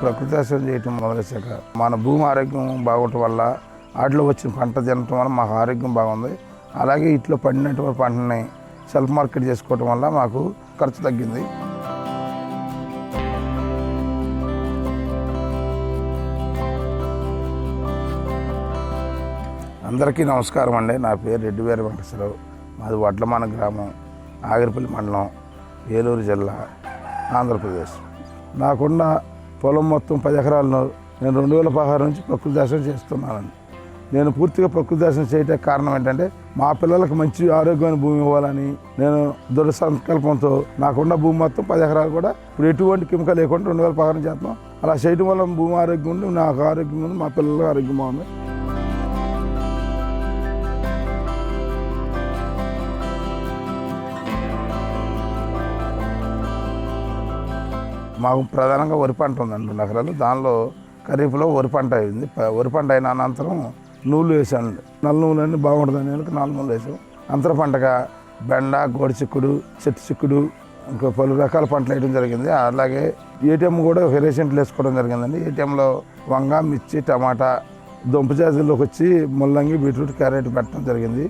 ప్రకృతి వ్యవసాయం చేయటం మొదలెచ్చాక మన భూమి ఆరోగ్యం బాగోటం వల్ల వాటిలో వచ్చిన పంట తినటం వల్ల మాకు ఆరోగ్యం బాగుంది. అలాగే ఇట్లో పండినటువంటి పంటని సెల్ఫ్ మార్కెట్ చేసుకోవటం వల్ల మాకు ఖర్చు తగ్గింది. అందరికీ నమస్కారం అండి. నా పేరు రెడ్డివేరు వెంకటేశ్వరరావు. మాది వడ్లమాన గ్రామం ఆగిరిపల్లి మండలం ఏలూరు జిల్లా ఆంధ్రప్రదేశ్. నాకున్న పొలం మొత్తం పది ఎకరాలను నేను రెండు వేల పదహారు నుంచి ప్రకృతి దర్శనం చేస్తున్నానండి. నేను పూర్తిగా ప్రకృతి దర్శనం చేయటానికి కారణం ఏంటంటే మా పిల్లలకు మంచి ఆరోగ్యమైన భూమి ఇవ్వాలని నేను దృఢ సంకల్పంతో నాకున్న భూమి మొత్తం పది ఎకరాలు కూడా ఇప్పుడు ఎటువంటి కెమికల్ లేకుండా రెండు వేల పదహారు చేస్తాం అలా చేయడం వల్ల భూమి ఆరోగ్యం ఉంది నాకు ఆరోగ్యం ఉంది మా పిల్లల ఆరోగ్యం బాగుంది. మాకు ప్రధానంగా వరి పంట ఉందండి రెండు ఎకరాలు దానిలో ఖరీఫ్లో వరి పంట అయింది. వరి పంట అయిన అనంతరం నూలు వేసాను నల్ల నూలు అన్ని బాగుంటుందని నాలుగు నూలు వేసాం. అంతర పంటగా బెండ గోడి చిక్కుడు చెట్టు చిక్కుడు ఇంకా పలు రకాల పంటలు వేయడం జరిగింది. అలాగే ఏటీఎం కూడా వేరియేషన్లు వేసుకోవడం జరిగిందండి. ఏటీఎంలో వంగ మిర్చి టమాటా దుంప జాతుల్లోకి వచ్చి ముల్లంగి బీట్రూట్ క్యారెట్ పెట్టడం జరిగింది.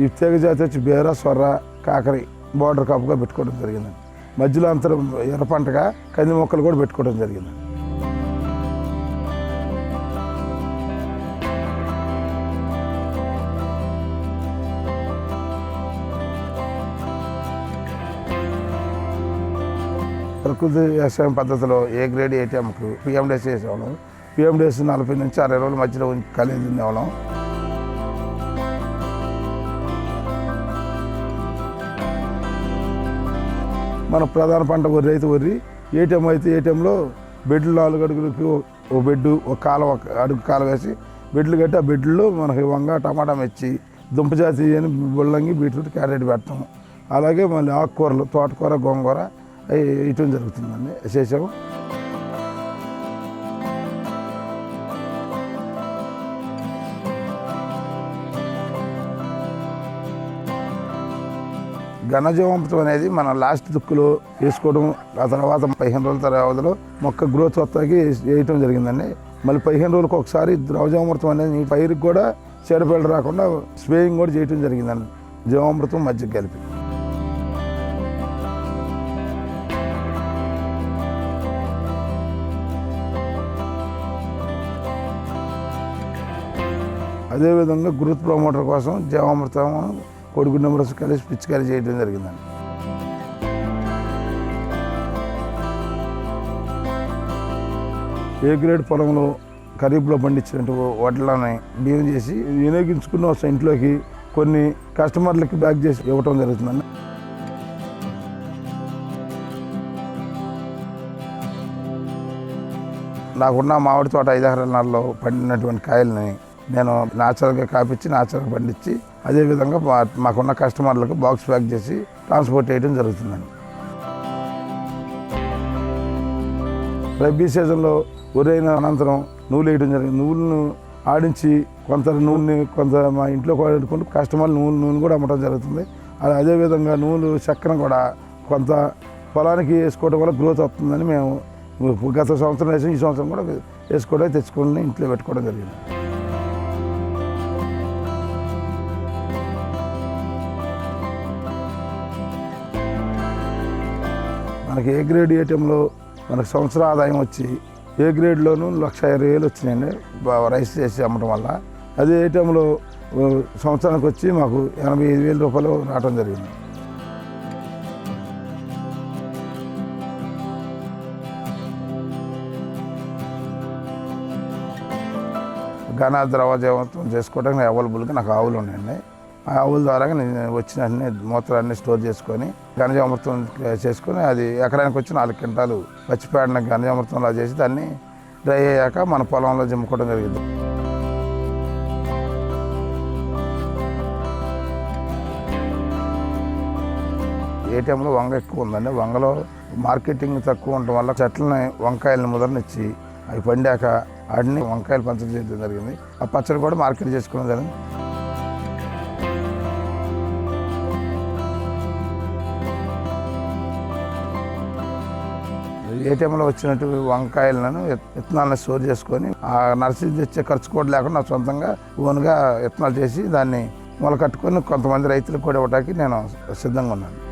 ఈ తీగ జాతి వచ్చి బీర సొర్ర కాకరి బార్డర్ కాపుగా పెట్టుకోవడం జరిగిందండి. మధ్యలో అంతరం ఎర్ర పంటగా కంది మొక్కలు కూడా పెట్టుకోవడం జరిగింది. ప్రకృతి వ్యవసాయం పద్ధతిలో ఏ గ్రేడ్ ఏటీఎంకు పిఎండిఎస్ చేసేవాళ్ళం? పిఎండిఎస్ నలభై నుంచి అరవై రోజుల మధ్యలో కలిగి ఉండేవాళ్ళం మన ప్రధాన పంట వరి అయితే వరి. ఏటీఎం అయితే ఏటీఎంలో బెడ్లు నాలుగు అడుగులకి ఓ- ఓ బెడ్ ఒక కాల ఒక అడుగు కాల వేసి బెడ్లు కట్టి ఆ బెడ్లో మనకి వంగ టమాటా మెచ్చి దుంప జాతి అని బుల్లంగి బీట్రూట్ క్యారెట్ పెట్టడం అలాగే మళ్ళీ ఆకుకూరలు తోటకూర గోంగూర అవి జరుగుతుందండి చేసాము ఘనజీవామృతం అనేది మన లాస్ట్ దుక్కులో వేసుకోవడం ఆ తర్వాత పదిహేను రోజుల తర్వాత మొక్క గ్రోత్ వస్తాకి వేయటం జరిగిందండి. మళ్ళీ పదిహేను రోజులకు ఒకసారి ద్రవజీవామృతం అనేది పైరుకి కూడా చీడపీడ రాకుండా స్ప్రేయింగ్ కూడా చేయటం జరిగిందండి. జీవామృతం మధ్య కలిపి. అదేవిధంగా గ్రోత్ ప్రమోటర్ కోసం జీవామృతం కొడుకు నెంబర్స్ కలిసి పిచికారీ చేయడం జరిగిందండి. ఏ గ్రేడ్ పొలంలో ఖరీఫ్లో పండించినట్టు వడ్లని బియ్యం చేసి వినియోగించుకున్న వస్తాయి ఇంట్లోకి కొన్ని కస్టమర్లకి బ్యాక్ చేసి ఇవ్వటం జరుగుతుందండి. నాకున్న మామిడి తోట ఐదు ఎకరాల నెలలో పండినటువంటి కాయల్ని నేను నాచురల్గా కాపించి నాచురల్గా పండించి అదేవిధంగా మా- మాకున్న కస్టమర్లకు బాక్స్ ప్యాక్ చేసి ట్రాన్స్పోర్ట్ చేయడం జరుగుతుందండి. రబీ సీజన్లో ఉరైన అనంతరం నూలు వేయడం జరిగింది. నువ్వులను ఆడించి కొంత నూనె కొంత మా ఇంట్లో వాడుకుంటూ కస్టమర్లు నూనె నూనె కూడా అమ్మటం జరుగుతుంది. అలా అదేవిధంగా నూనెలు చక్కెర కూడా కొంత పొలానికి వేసుకోవడం వల్ల గ్రోత్ వస్తుందని మేము గత సంవత్సరం వేసి ఈ సంవత్సరం కూడా వేసుకోవడం తెచ్చుకొని ఇంట్లో పెట్టుకోవడం జరిగింది. మనకి ఏ గ్రేడ్ ఏటీఎంలో మనకు సంవత్సర ఆదాయం వచ్చి ఏ గ్రేడ్లోనూ లక్ష ఇరవై వేలు వచ్చినాయండి. రైస్ చేసి అమ్మటం వల్ల. అదే ఏటీఎంలో సంవత్సరానికి వచ్చి మాకు ఎనభై ఐదు వేల రూపాయలు రావడం జరిగింది. ఘన ద్రవజీవంతం చేసుకోవడానికి అవైలబుల్గా నాకు ఆవులు ఉన్నాయండి. ఆవుల ద్వారా నేను వచ్చిన అన్ని మూత్రాన్ని స్టోర్ చేసుకొని ఘనజామృతం చేసుకొని అది ఎకరానికి వచ్చి నాలుగు క్వింటాలు పచ్చిపేడన ఘనజామృతంలా చేసి దాన్ని డ్రై అయ్యాక మన పొలంలో జిమ్ముకోవడం జరిగింది. ఏటీఎంలో వంగ ఎక్కువ ఉందండి. వంగలో మార్కెటింగ్ తక్కువ ఉండటం వల్ల చెట్లని వంకాయలను ముదరనిచ్చి అవి పండాక వాటిని వంకాయలు పంచడం చేయడం జరిగింది. ఆ పచ్చడి కూడా మార్కెట్ చేసుకోవడం జరిగింది ఏటీఎంలో వచ్చినట్టు వంకాయలను విత్తనాలను స్టోర్ చేసుకొని ఆ నర్సరీ తెచ్చే ఖర్చు కూడా లేకుండా సొంతంగా ఓన్గా విత్తనాలు చేసి దాన్ని మొలకట్టుకొని కొంతమంది రైతులకు కూడా ఇవ్వడానికి నేను సిద్ధంగా ఉన్నాను.